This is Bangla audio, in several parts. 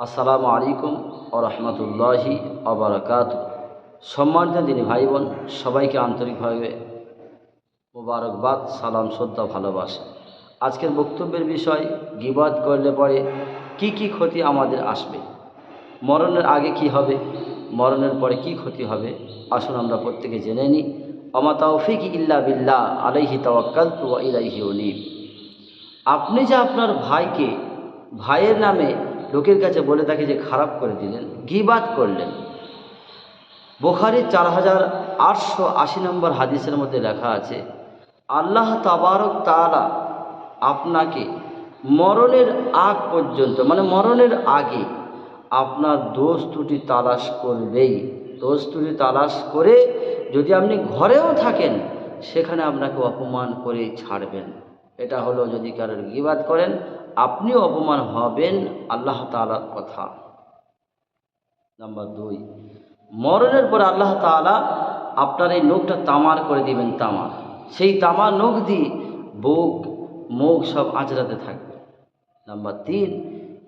আসসালামু আলাইকুম ও রহমতুল্লাহি অবরাকাত সম্মানিত দিনী ভাই বোন সবাইকে আন্তরিকভাবে মোবারকবাদ, সালাম, শ্রদ্ধা, ভালোবাসা। আজকের বক্তব্যের বিষয়, গিবাদ করলে পরে কি কি ক্ষতি আমাদের আসবে? মরণের আগে কি হবে? মরণের পরে কি ক্ষতি হবে? আসুন আমরা প্রত্যেকে জেনে নিই। অমা তৌফিক ইল্লা বিল্লাহ, আলাইহি তাওয়াক্কাল তু ইলাইহি উনীব। আপনি যে আপনার ভাইকে, ভাইয়ের নামে লোকের কাছে বলে তাকে যে খারাপ করে দিলেন, গিবাদ করলেন। বোখারি চার হাজার আটশো আশি নম্বর হাদিসের মধ্যে লেখা আছে, আল্লাহ তাবারক তাআলা আপনাকে মরণের আগ পর্যন্ত মানে মরণের আগে আপনার দোষ ত্রুটি তালাশ করবেই। দোষ ত্রুটি তালাশ করে যদি আপনি ঘরেও থাকেন, সেখানে আপনাকে অপমান করে ছাড়বেন। এটা হলো যদি কারোর গিবাদ করেন, আপনিও অপমান হবেন আল্লাহ তাআলার কথা। নাম্বার দুই, মরণের পর আল্লাহ তাআলা আপনার এই নখটা তামার করে দিবেন, তামার। সেই তামার নখ দিয়ে বুক, মুখ সব আঁচড়াতে থাকবে। নাম্বার তিন,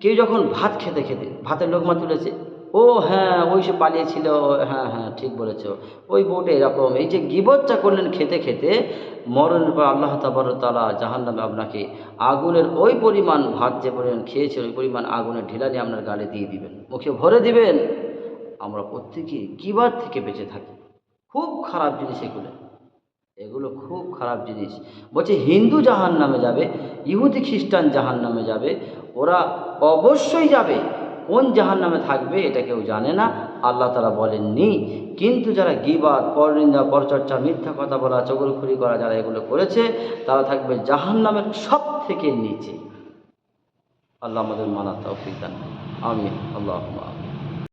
কেউ যখন ভাত খেতে খেতে, ভাতের লোকমা তুলেছে ও হ্যাঁ ওই সে পালিয়েছিল হ্যাঁ হ্যাঁ ঠিক বলেছ। ওই বউটা এরকম, এই যে গিবচ্চা করলেন খেতে খেতে, মরণের পর আল্লাহ তাবার তালা জাহান নামে আপনাকে আগুনের ওই পরিমাণ ভাত যে পরিমাণ খেয়েছে ওই পরিমাণ আগুনের ঢিলা নিয়ে আপনার গালে দিয়ে দিবেন। মুখে ভরে দিবেন। আমরা প্রত্যেকে গিবাদ থেকে বেঁচে থাকি। খুব খারাপ জিনিস এগুলো। এগুলো খুব খারাপ জিনিস। বলছে, হিন্দু জাহান নামে যাবে, ইহুদি খ্রিস্টান জাহান নামে যাবে, ওরা অবশ্যই যাবে। কোন জাহান নামে থাকবে এটা কেউ জানে না। আল্লাহ তারা বলেননি, কিন্তু যারা গিবাদ, পরনিন্দা, পরচর্চা, মিথ্যা কথা বলা চগলখুরি করা যারা এগুলো করেছে, তারা থাকবে জাহান নামের সব থেকে নিচে। আল্লাহ আমাদের মানা তৌফিক আমি আল্লাহ